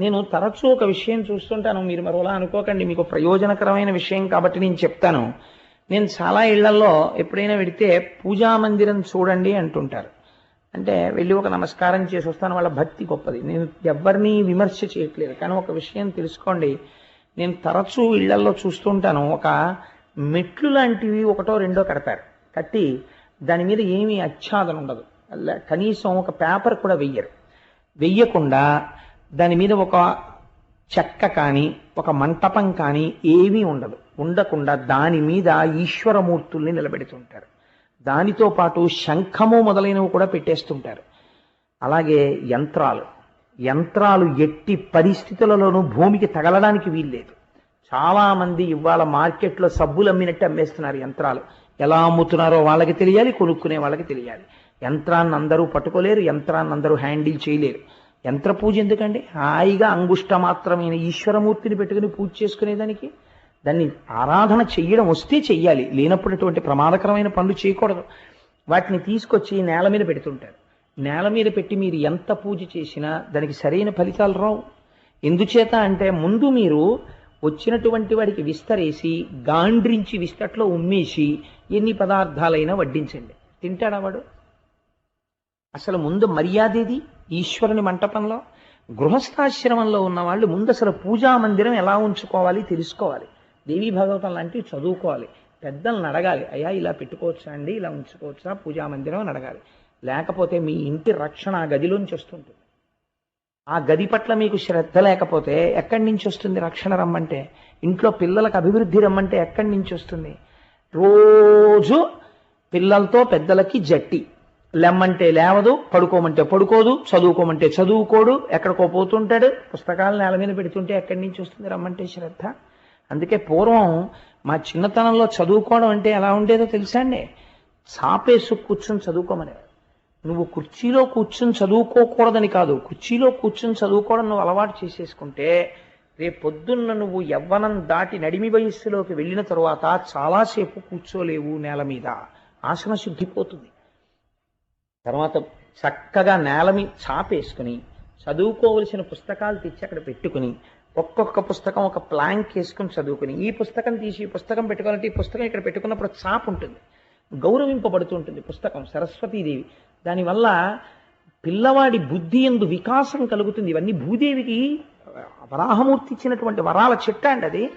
నేను తరచూ ఒక విషయం చూస్తుంటాను. మీరు మరోలా అనుకోకండి. మీకు ప్రయోజనకరమైన విషయం కాబట్టి నేను చెప్తాను. నేను చాలా ఇళ్ళలో ఎప్పుడైనా వెడితే పూజా మందిరం చూడండి అంటుంటారు. అంటే వెళ్ళి ఒక నమస్కారం చేసి వస్తాను. వాళ్ళ భక్తి గొప్పది. నేను ఎవరిని విమర్శ చేయట్లేదు. కానీ ఒక విషయం తెలుసుకోండి. నేను తరచూ ఇళ్ళలో చూస్తుంటాను. ఒక మెట్లు లాంటివి ఒకటో రెండో కడతారు. కట్టి దాని మీద ఏమీ ఆచ్ఛాదన ఉండదు. కనీసం ఒక పేపర్ కూడా వెయ్యరు. వెయ్యకుండా దాని మీద ఒక చెక్క కానీ ఒక మంటపం కానీ ఏమీ ఉండదు. ఉండకుండా దాని మీద ఈశ్వరమూర్తుల్ని నిలబెడుతుంటారు. దానితో పాటు శంఖము మొదలైనవి కూడా పెట్టేస్తుంటారు. అలాగే యంత్రాలు. యంత్రాలు ఎట్టి పరిస్థితులలోనూ భూమికి తగలడానికి వీల్లేదు. చాలామంది ఇవాళ మార్కెట్లో సబ్బులు అమ్మినట్టు అమ్మేస్తున్నారు యంత్రాలు. ఎలా అమ్ముతున్నారో వాళ్ళకి తెలియాలి కొనుక్కునే వాళ్ళకి తెలియాలి. యంత్రాన్ని అందరూ పట్టుకోలేరు యంత్రాన్ని అందరూ హ్యాండిల్ చేయలేరు. యంత్ర పూజ ఎందుకండి? హాయిగా అంగుష్ట మాత్రమైన ఈశ్వరమూర్తిని పెట్టుకుని పూజ చేసుకునేదానికి? దాన్ని ఆరాధన చెయ్యడం వస్తే చెయ్యాలి. లేనప్పుడు అటువంటి ప్రమాదకరమైన పనులు చేయకూడదు. వాటిని తీసుకొచ్చి నేల మీద పెడుతుంటారు. నేల మీద పెట్టి మీరు ఎంత పూజ చేసినా దానికి సరైన ఫలితాలు రావు. ఎందుచేత అంటే ముందు మీరు వచ్చినటువంటి వాడికి విస్తరేసి గాండ్రించి విస్తట్లో ఉమ్మేసి ఎన్ని పదార్థాలైనా వడ్డించండి. తింటాడా వాడు? అసలు ముందు మర్యాదేది? ఈశ్వరుని మంటపంలో? గృహస్థాశ్రమంలో ఉన్న వాళ్ళు ముందు అసలు పూజా మందిరం ఎలా ఉంచుకోవాలి తెలుసుకోవాలి. దేవీ భాగవతం లాంటివి చదువుకోవాలి. పెద్దలను అడగాలి. అయ్యా ఇలా పెట్టుకోవచ్చా అండి? ఇలా ఉంచుకోవచ్చా? పూజా మందిరం అని అడగాలి. లేకపోతే మీ ఇంటి రక్షణ గదిలోంచి వస్తుంటుంది. ఆ గది పట్ల మీకు శ్రద్ధ లేకపోతే ఎక్కడి నుంచి వస్తుంది రక్షణ రమ్మంటే? ఇంట్లో పిల్లలకు అభివృద్ధి రమ్మంటే ఎక్కడి నుంచి వస్తుంది? రోజు పిల్లలతో పెద్దలకి జట్టి. లెమ్మంటే లేవదు పడుకోమంటే పడుకోదు చదువుకోమంటే చదువుకోడు ఎక్కడికో పోతుంటాడు పుస్తకాలు నేల మీద పెడుతుంటే ఎక్కడి నుంచి వస్తుంది రమ్మంటే శ్రద్ధ. అందుకే పూర్వం మా చిన్నతనంలో చదువుకోవడం అంటే ఎలా ఉండేదో తెలుసా అండి? సాపేసు కూర్చొని చదువుకోమనేవారు నువ్వు కుర్చీలో కూర్చుని చదువుకోకూడదని కాదు. కుర్చీలో కూర్చుని చదువుకోవడం నువ్వు అలవాటు చేసేసుకుంటే రేపు పొద్దున్న నువ్వు యవ్వనం దాటి నడిమి వయస్సులోకి వెళ్ళిన తరువాత చాలాసేపు కూర్చోలేవు నేల మీద. ఆసన శుద్ధిపోతుంది తర్వాత చక్కగా నేల మీద చాపేసుకుని చదువుకోవలసిన పుస్తకాలు తెచ్చి అక్కడ పెట్టుకుని ఒక్కొక్క పుస్తకం ఒక ప్లాంక్ వేసుకుని చదువుకుని ఈ పుస్తకం తీసి ఈ పుస్తకం పెట్టుకోవాలంటే ఈ పుస్తకం ఇక్కడ పెట్టుకున్నప్పుడు చాప్ ఉంటుంది గౌరవింపబడుతుంటుంది పుస్తకం. సరస్వతీదేవి దానివల్ల పిల్లవాడి బుద్ధి ఎందు వికాసం కలుగుతుంది. ఇవన్నీ భూదేవికి వరాహమూర్తి ఇచ్చినటువంటి వరాల చెట్ట అండి అది.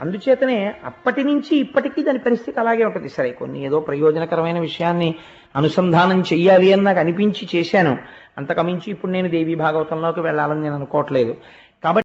అందుచేతనే అప్పటి నుంచి ఇప్పటికీ దాని పరిస్థితి అలాగే ఉంటుంది. సరే కొన్ని ఏదో ప్రయోజనకరమైన విషయాన్ని అనుసంధానం చెయ్యాలి అని నాకు అనిపించి చేశాను. అంతకమించి ఇప్పుడు నేను దేవీ భాగవతంలోకి వెళ్ళాలని నేను అనుకోవట్లేదు.